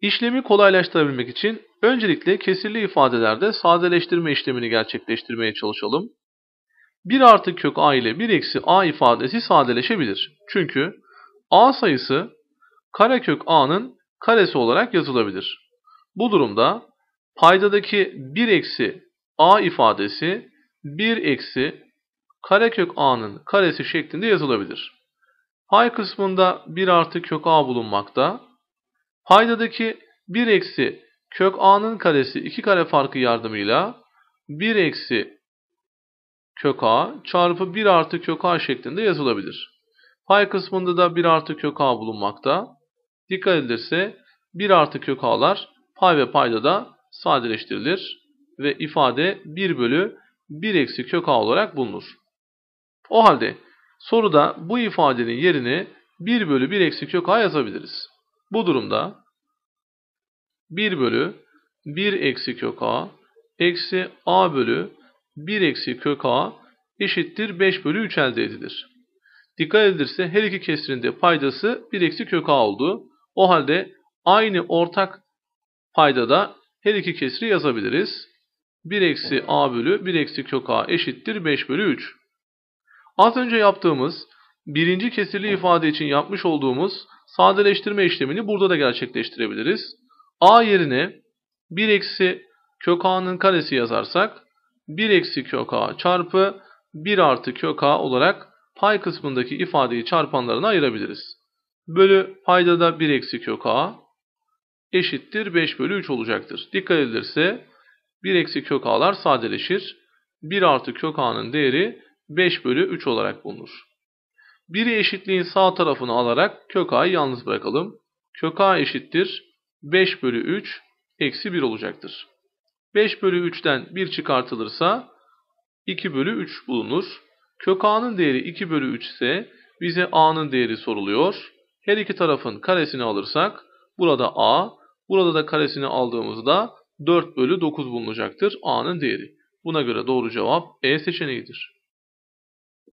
İşlemi kolaylaştırabilmek için öncelikle kesirli ifadelerde sadeleştirme işlemini gerçekleştirmeye çalışalım. 1 artı kök a ile 1 eksi a ifadesi sadeleşebilir. Çünkü a sayısı karekök a'nın karesi olarak yazılabilir. Bu durumda paydadaki 1 eksi a ifadesi 1 eksi karekök a'nın karesi şeklinde yazılabilir. Pay kısmında 1 artı kök a bulunmakta. Paydadaki 1 eksi kök a'nın karesi 2 kare farkı yardımıyla 1 eksi kök a çarpı 1 artı kök a şeklinde yazılabilir. Pay kısmında da 1 artı kök a bulunmakta. Dikkat edilirse 1 artı kök a'lar pay ve payda da sadeleştirilir ve ifade 1 bölü 1 eksi kök a olarak bulunur. O halde soruda bu ifadenin yerini 1 bölü 1 eksi kök a yazabiliriz. Bu durumda 1 bölü 1 eksi kök a eksi a bölü 1 eksi kök a eşittir 5 bölü 3 elde edilir. Dikkat edilirse her iki kesrinde paydası 1 eksi kök a oldu. O halde aynı ortak paydada her iki kesri yazabiliriz. 1 eksi a bölü 1 eksi kök a eşittir 5 bölü 3. Az önce yaptığımız birinci kesirli ifade için yapmış olduğumuz sadeleştirme işlemini burada da gerçekleştirebiliriz. a yerine 1 eksi kök a'nın karesi yazarsak 1 eksi kök a çarpı 1 artı kök a olarak pay kısmındaki ifadeyi çarpanlarına ayırabiliriz. Bölü payda da 1 eksi kök a eşittir 5 bölü 3 olacaktır. Dikkat edilirse 1 eksi kök a'lar sadeleşir. 1 artı kök a'nın değeri 5 bölü 3 olarak bulunur. Biri eşitliğin sağ tarafını alarak kök a'yı yalnız bırakalım. Kök a eşittir 5 bölü 3 eksi 1 olacaktır. 5 bölü 3'ten 1 çıkartılırsa 2 bölü 3 bulunur. Kök a'nın değeri 2 bölü 3 ise bize a'nın değeri soruluyor. Her iki tarafın karesini alırsak burada a, burada da karesini aldığımızda 4 bölü 9 bulunacaktır a'nın değeri. Buna göre doğru cevap E seçeneğidir.